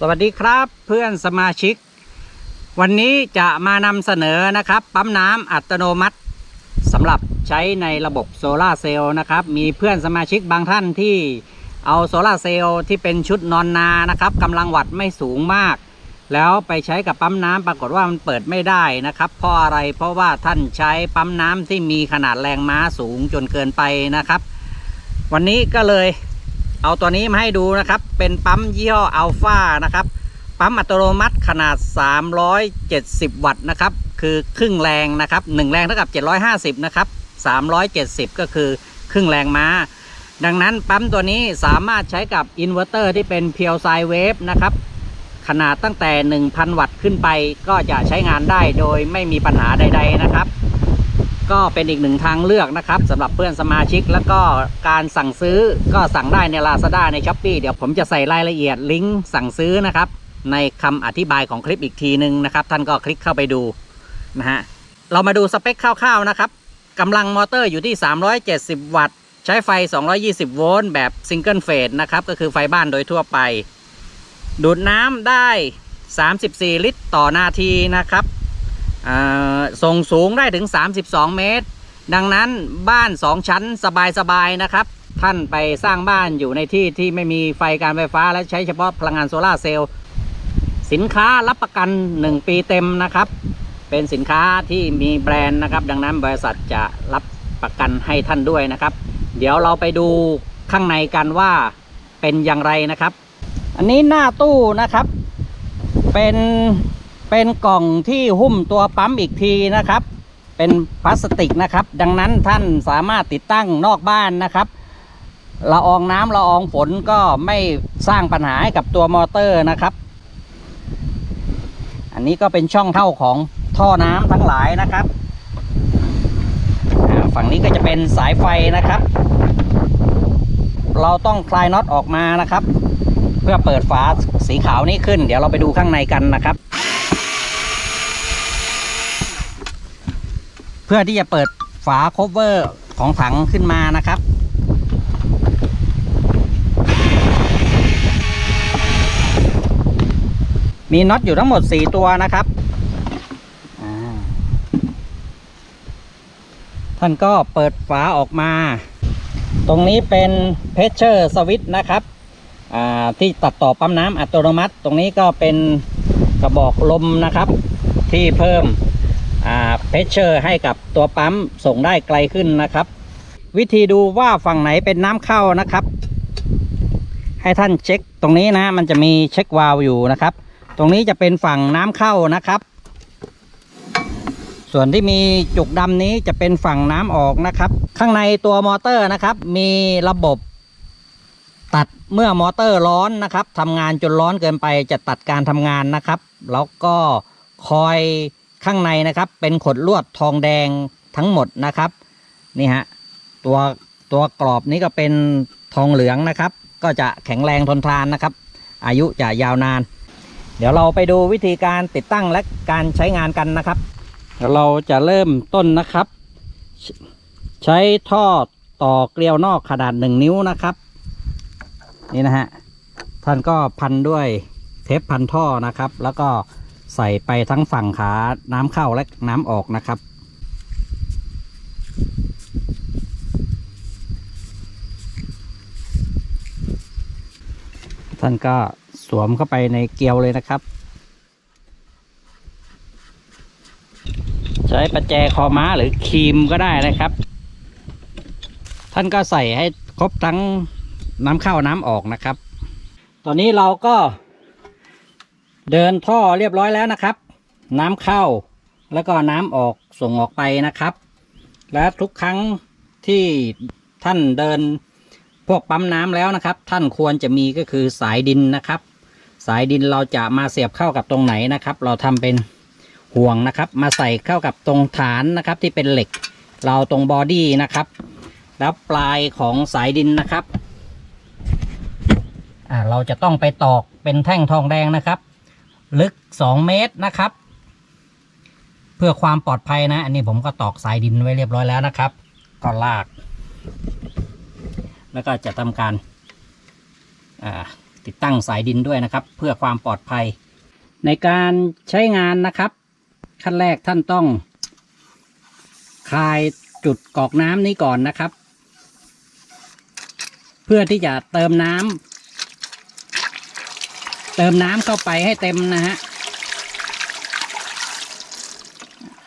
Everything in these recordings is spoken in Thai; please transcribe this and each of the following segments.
สวัสดีครับเพื่อนสมาชิก วันนี้จะมานำเสนอนะครับ ปั๊มน้ำอัตโนมัติสำหรับใช้ในระบบโซลาเซลล์นะครับ มีเพื่อนสมาชิกบางท่านที่เอาโซลาเซลล์ที่เป็นชุดนอนนานะครับกำลังวัตต์ไม่สูงมาก แล้วไปใช้กับปั๊มน้ำปรากฏว่ามันเปิดไม่ได้นะครับเพราะอะไรเพราะว่าท่านใช้ปั๊มน้ำที่มีขนาดแรงม้าสูงจนเกินไปนะครับ วันนี้ก็เลย เอาตัวนี้มาให้ดูนะครับ เป็นปั๊มยี่ห้ออัลฟานะครับ ปั๊มอัตโนมัติขนาด 370 วัตต์นะครับ คือครึ่งแรงนะครับ 1 แรงเท่ากับ 750 นะครับ 370 ก็คือครึ่งแรงม้า ดังนั้นปั๊มตัวนี้สามารถใช้กับอินเวอร์เตอร์ที่เป็นเพียวไซเวฟนะครับ ขนาดตั้งแต่ 1,000 วัตต์ขึ้นไปก็จะใช้งานได้โดยไม่มีปัญหาใด ๆ นะครับ ก็เป็นอีกหนึ่งทางเลือกนะครับสำหรับเพื่อนสมาชิก แล้วก็การสั่งซื้อก็สั่งได้ใน Lazada ใน s h อ p e e เดี๋ยวผมจะใส่รายละเอียดลิงก์สั่งซื้อนะครับ ในคำอธิบายของคลิปอีกทีหนึ่งนะครับ ท่านก็คลิกเข้าไปดูนะฮะเรามาดูสเปคคร่าวๆนะครับกำลังมอเตอร์อยู่ที่ 370 วัตต์ ใช้ไฟ 220 โวลต์แบบซิงเกิลเฟสนะครับ ก็คือไฟบ้านโดยทั่วไป ดูดน้ำได้ 34 ลิตรต่อนาทีนะครับ ส่งสูงได้ถึง 32 เมตร ดังนั้นบ้าน 2 ชั้นสบายๆนะครับ ท่านไปสร้างบ้านอยู่ในที่ที่ไม่มีไฟการไฟฟ้าและใช้เฉพาะพลังงานโซลาเซลล์สินค้ารับประกัน 1 ปีเต็มนะครับ เป็นสินค้าที่มีแบรนด์นะครับ ดังนั้นบริษัทจะรับประกันให้ท่านด้วยนะครับ เดี๋ยวเราไปดูข้างในกันว่าเป็นอย่างไรนะครับ อันนี้หน้าตู้นะครับ เป็น เป็นกล่องที่หุ้มตัวปั๊มอีกทีนะครับ เป็นพลาสติกนะครับ ดังนั้นท่านสามารถติดตั้งนอกบ้านนะครับละอองน้ำละอองฝนก็ไม่สร้างปัญหาให้กับตัวมอเตอร์นะครับ อันนี้ก็เป็นช่องเข้าของท่อน้ำทั้งหลายนะครับ ฝั่งนี้ก็จะเป็นสายไฟนะครับ เราต้องคลายน็อตออกมานะครับ เพื่อเปิดฝาสีขาวนี้ขึ้น เดี๋ยวเราไปดูข้างในกันนะครับ เพื่อที่จะเปิดฝาโคเวอร์ของถังขึ้นมานะครับมีน็อตอยู่ทั้งหมด 4 ตัวนะครับ ท่านก็เปิดฝาออกมา ตรงนี้เป็นเพชเชอร์สวิตนะครับอ่าที่ตัดต่อปั๊มน้ำอัตโนมัติ ตรงนี้ก็เป็นกระบอกลมนะครับ ที่เพิ่ม เพชเชอร์ให้กับตัวปั๊มส่งได้ไกลขึ้นนะครับ วิธีดูว่าฝั่งไหนเป็นน้ำเข้านะครับ ให้ท่านเช็คตรงนี้นะ มันจะมีเช็ควาล์วอยู่นะครับ ตรงนี้จะเป็นฝั่งน้ำเข้านะครับ ส่วนที่มีจุกดำนี้จะเป็นฝั่งน้ำออกนะครับ ข้างในตัวมอเตอร์นะครับ มีระบบตัดเมื่อมอเตอร์ร้อนนะครับทำงานจนร้อนเกินไปจะตัดการทำงานนะครับ แล้วก็คอย ข้างในนะครับเป็นขดลวดทองแดงทั้งหมดนะครับนี่ฮะตัวตัวกรอบนี้ก็เป็นทองเหลืองนะครับ ก็จะแข็งแรงทนทานนะครับ อายุจะยาวนาน เดี๋ยวเราไปดูวิธีการติดตั้งและการใช้งานกันนะครับเดี๋ยวเราจะเริ่มต้นนะครับ ใช้ท่อต่อเกลียวนอกขนาดหนึ่งนิ้วนะครับ นี่นะฮะท่านก็พันด้วยเทปพันท่อนะครับ แล้วก็ ใส่ไปทั้งฝั่งขาน้ำเข้าและน้ำออกนะครับ ท่านก็สวมเข้าไปในเกลียวเลยนะครับ ใช้ประแจคอม้าหรือครีมก็ได้นะครับ ท่านก็ใส่ให้ครบทั้งน้ำเข้าน้ำออกนะครับ ตอนนี้เราก็ เดินท่อเรียบร้อยแล้วนะครับ น้ำเข้าแล้วก็น้ำออกส่งออกไปนะครับ และทุกครั้งที่ท่านเดินพวกปั๊มน้ำแล้วนะครับ ท่านควรจะมีก็คือสายดินนะครับ สายดินเราจะมาเสียบเข้ากับตรงไหนนะครับ เราทำเป็นห่วงนะครับ มาใส่เข้ากับตรงฐานนะครับ ที่เป็นเหล็ก เราตรงบอดี้นะครับ แล้วปลายของสายดินนะครับอ่าเราจะต้องไปตอกเป็นแท่งทองแดงนะครับ ลึก 2 เมตรนะครับ เพื่อความปลอดภัยนะ อันนี้ผมก็ตอกสายดินไว้เรียบร้อยแล้วนะครับ ก็ลาก แล้วก็จะทำการาติดตั้งสายดินด้วยนะครับ เพื่อความปลอดภัย ในการใช้งานนะครับ ขั้นแรกท่านต้อง คลายจุดกอกน้ำนี้ก่อนนะครับ เพื่อที่จะเติมน้ำ เติมน้ำเข้าไปให้เต็มนะฮะ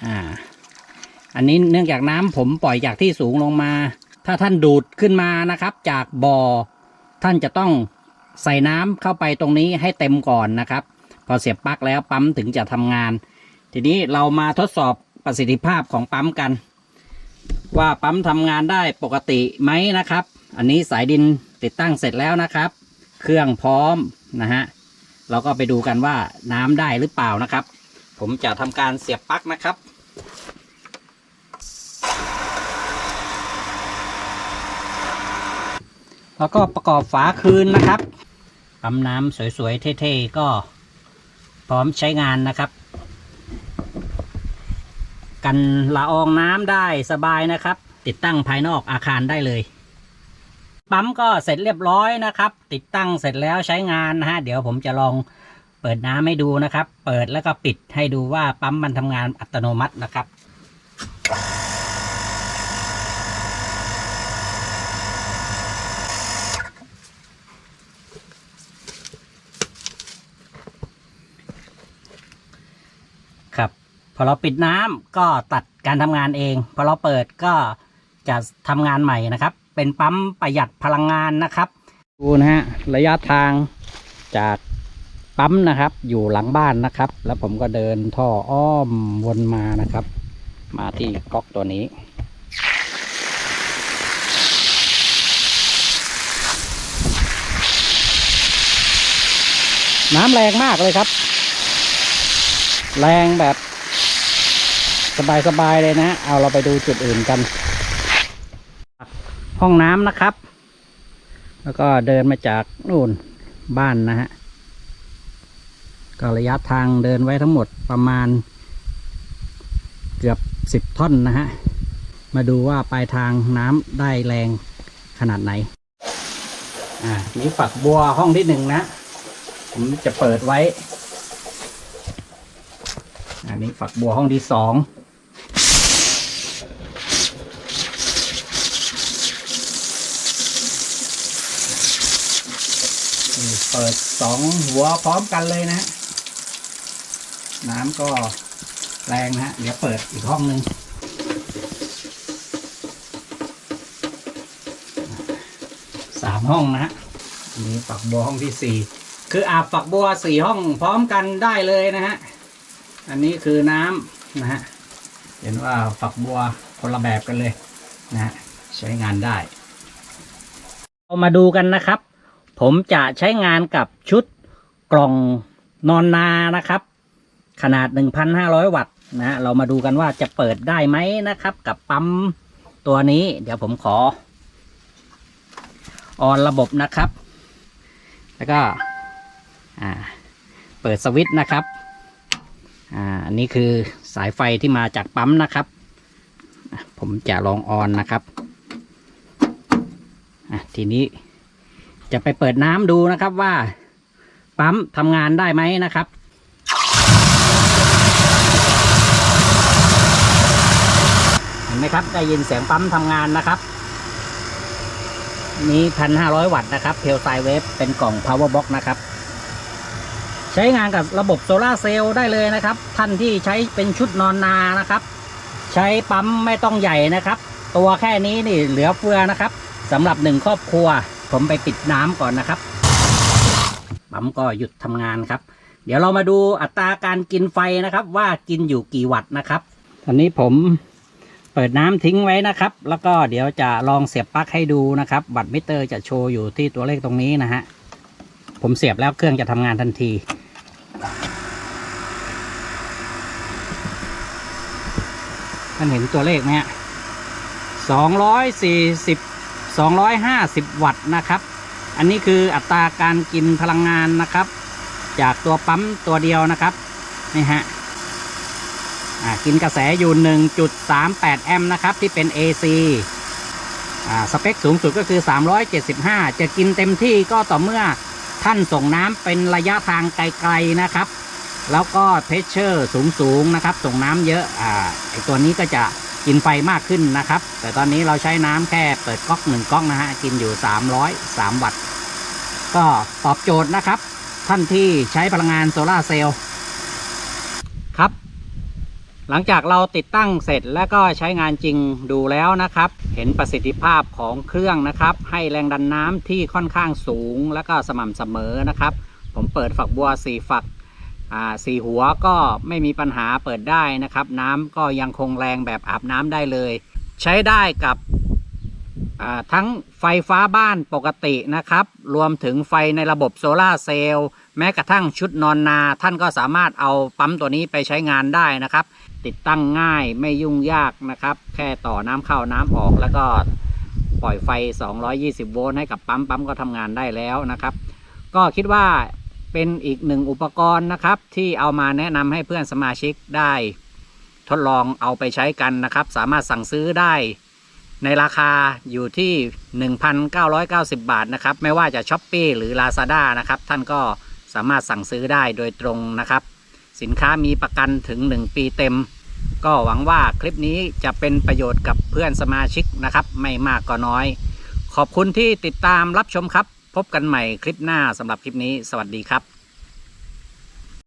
อ่า อันนี้เนื่องจากน้ำผมปล่อยจากที่สูงลงมา ถ้าท่านดูดขึ้นมานะครับ จากบ่อ ท่านจะต้องใส่น้ำเข้าไปตรงนี้ให้เต็มก่อนนะครับ พอเสียบปลั๊กแล้วปั๊มถึงจะทำงาน ทีนี้เรามาทดสอบประสิทธิภาพของปั๊มกัน ว่าปั๊มทำงานได้ปกติไหมนะครับ อันนี้สายดินติดตั้งเสร็จแล้วนะครับ เครื่องพร้อมนะฮะ เราก็ไปดูกันว่าน้ำได้หรือเปล่านะครับ ผมจะทำการเสียบปลั๊กนะครับ แล้วก็ประกอบฝาคืนนะครับปั๊มน้ำสวยๆ เท่ๆ ก็พร้อมใช้งานนะครับ กันละอองน้ำได้สบายนะครับ ติดตั้งภายนอกอาคารได้เลย ปั๊มก็เสร็จเรียบร้อยนะครับ ติดตั้งเสร็จแล้วใช้งานนะฮะ เดี๋ยวผมจะลองเปิดน้ำให้ดูนะครับ เปิดแล้วก็ปิดให้ดูว่าปั๊มมันทำงานอัตโนมัตินะครับครับพอเราปิดน้ำก็ตัดการทำงานเอง พอเราเปิดก็จะทำงานใหม่นะครับ เป็นปั๊มประหยัดพลังงานนะครับ ดูนะฮะระยะทางจากปั๊มนะครับ อยู่หลังบ้านนะครับ แล้วผมก็เดินท่ออ้อมวนมานะครับ มาที่ก๊อกตัวนี้น้ำแรงมากเลยครับ แรงแบบสบายๆเลยนะ เอาเราไปดูจุดอื่นกัน ห้องน้ำนะครับ แล้วก็เดินมาจากนู่นบ้านนะฮะก็ระยะทางเดินไว้ทั้งหมดประมาณ เกือบสิบท่อนนะฮะ มาดูว่าปลายทางน้ำได้แรงขนาดไหน อ่า นี่ฝักบัวห้องที่หนึ่งนะ ผมจะเปิดไว้ อันนี้ฝักบัวห้องที่สอง นี่ เปิดสองหัวพร้อมกันเลยนะ น้ำก็แรงนะฮะเดี๋ยวเปิดอีกห้องหนึ่งสามห้องนะฮะอันนี้ฝักบัวห้องที่สี่คืออาบฝักบัวสี่ห้องพร้อมกันได้เลยนะฮะ อันนี้คือน้ำนะฮะ เห็นว่าฝักบัวคนละแบบกันเลยนะฮะใช้งานได้เรามาดูกันนะครับ ผมจะใช้งานกับชุดกล่องนอนนานะครับ ขนาด 1,500 วัตต์นะฮะเรามาดูกันว่าจะเปิดได้ไหมนะครับ กับปั๊มตัวนี้ เดี๋ยวผมขอ ออนระบบนะครับ แล้วก็เปิดสวิตช์นะครับอ่าอันนี้คือสายไฟที่มาจากปั๊มนะครับ ผมจะลองออนนะครับ ทีนี้ จะไปเปิดน้ำดูนะครับว่า ปั๊มทำงานได้ไหมนะครับเห็นไหมครับได้ยินเสียงปั๊มทำงานนะครับ นี้พันห้าร้อยวัตต์นะครับเพลไซเวฟเป็นกล่อง power box นะครับ ใช้งานกับระบบโซลาเซลล์ได้เลยนะครับ ท่านที่ใช้เป็นชุดนอนนานะครับ ใช้ปั๊มไม่ต้องใหญ่นะครับ ตัวแค่นี้นี่เหลือเฟือนะครับสำหรับหนึ่งครอบครัว ผมไปปิดน้ำก่อนนะครับปั๊มก็หยุดทำงานครับ เดี๋ยวเรามาดูอัตราการกินไฟนะครับ ว่ากินอยู่กี่วัตต์นะครับ ตอนนี้ผมเปิดน้ำทิ้งไว้นะครับ แล้วก็เดี๋ยวจะลองเสียบปลั๊กให้ดูนะครับวัตต์มิเตอร์จะโชว์อยู่ที่ตัวเลขตรงนี้นะฮะผมเสียบแล้วเครื่องจะทำงานทันทีท่านเห็นตัวเลขไหมฮะสองร้อยสี่สิบ 250 วัตต์นะครับ อันนี้คืออัตราการกินพลังงานนะครับ จากตัวปั๊มตัวเดียวนะครับนี่ฮะกินกระแสอยู่ 1.38 แอมป์นะครับ ที่เป็น AC อ่าสเปคสูงสุดก็คือ 375 จะกินเต็มที่ก็ต่อเมื่อท่านส่งน้ำเป็นระยะทางไกลๆนะครับ แล้วก็เพชเชอร์สูงๆนะครับ ส่งน้ำเยอะ อ่าไอตัวนี้ก็จะ กินไฟมากขึ้นนะครับ แต่ตอนนี้เราใช้น้ำแค่เปิดก๊อกหนึ่งก๊อกนะฮะกินอยู่ 303 วัตต์ ก็ตอบโจทย์นะครับ ท่านที่ใช้พลังงานโซลาเซลล์ครับ หลังจากเราติดตั้งเสร็จแล้วก็ใช้งานจริงดูแล้วนะครับ เห็นประสิทธิภาพของเครื่องนะครับ ให้แรงดันน้ำที่ค่อนข้างสูงแล้วก็สม่ำเสมอนะครับ ผมเปิดฝักบัวสี่ฝัก สี่หัวก็ไม่มีปัญหาเปิดได้นะครับ น้ำก็ยังคงแรงแบบอาบน้ำได้เลย ใช้ได้กับทั้งไฟฟ้าบ้านปกตินะครับ รวมถึงไฟในระบบโซลาเซลล์แม้กระทั่งชุดนอนนา ท่านก็สามารถเอาปั๊มตัวนี้ไปใช้งานได้นะครับ ติดตั้งง่ายไม่ยุ่งยากนะครับ แค่ต่อน้ำเข้าน้ำออกแล้วก็ปล่อยไฟ 220 โวลต์ให้กับปั๊มปั๊มก็ทำงานได้แล้วนะครับ ก็คิดว่า เป็นอีกหนึ่งอุปกรณ์นะครับ ที่เอามาแนะนำให้เพื่อนสมาชิกได้ ทดลองเอาไปใช้กันนะครับ สามารถสั่งซื้อได้ในราคาอยู่ที่ 1,990 บาทนะครับ ไม่ว่าจะ s h อ p e e หรือ Lazada นะครับ ท่านก็สามารถสั่งซื้อได้โดยตรงนะครับ สินค้ามีประกันถึง 1 ปีเต็ม ก็หวังว่าคลิปนี้จะเป็นประโยชน์กับเพื่อนสมาชิกนะครับ ไม่มากก็น้อย ขอบคุณที่ติดตามรับชมครับ พบกันใหม่คลิปหน้าสำหรับคลิปนี้ สวัสดีครับ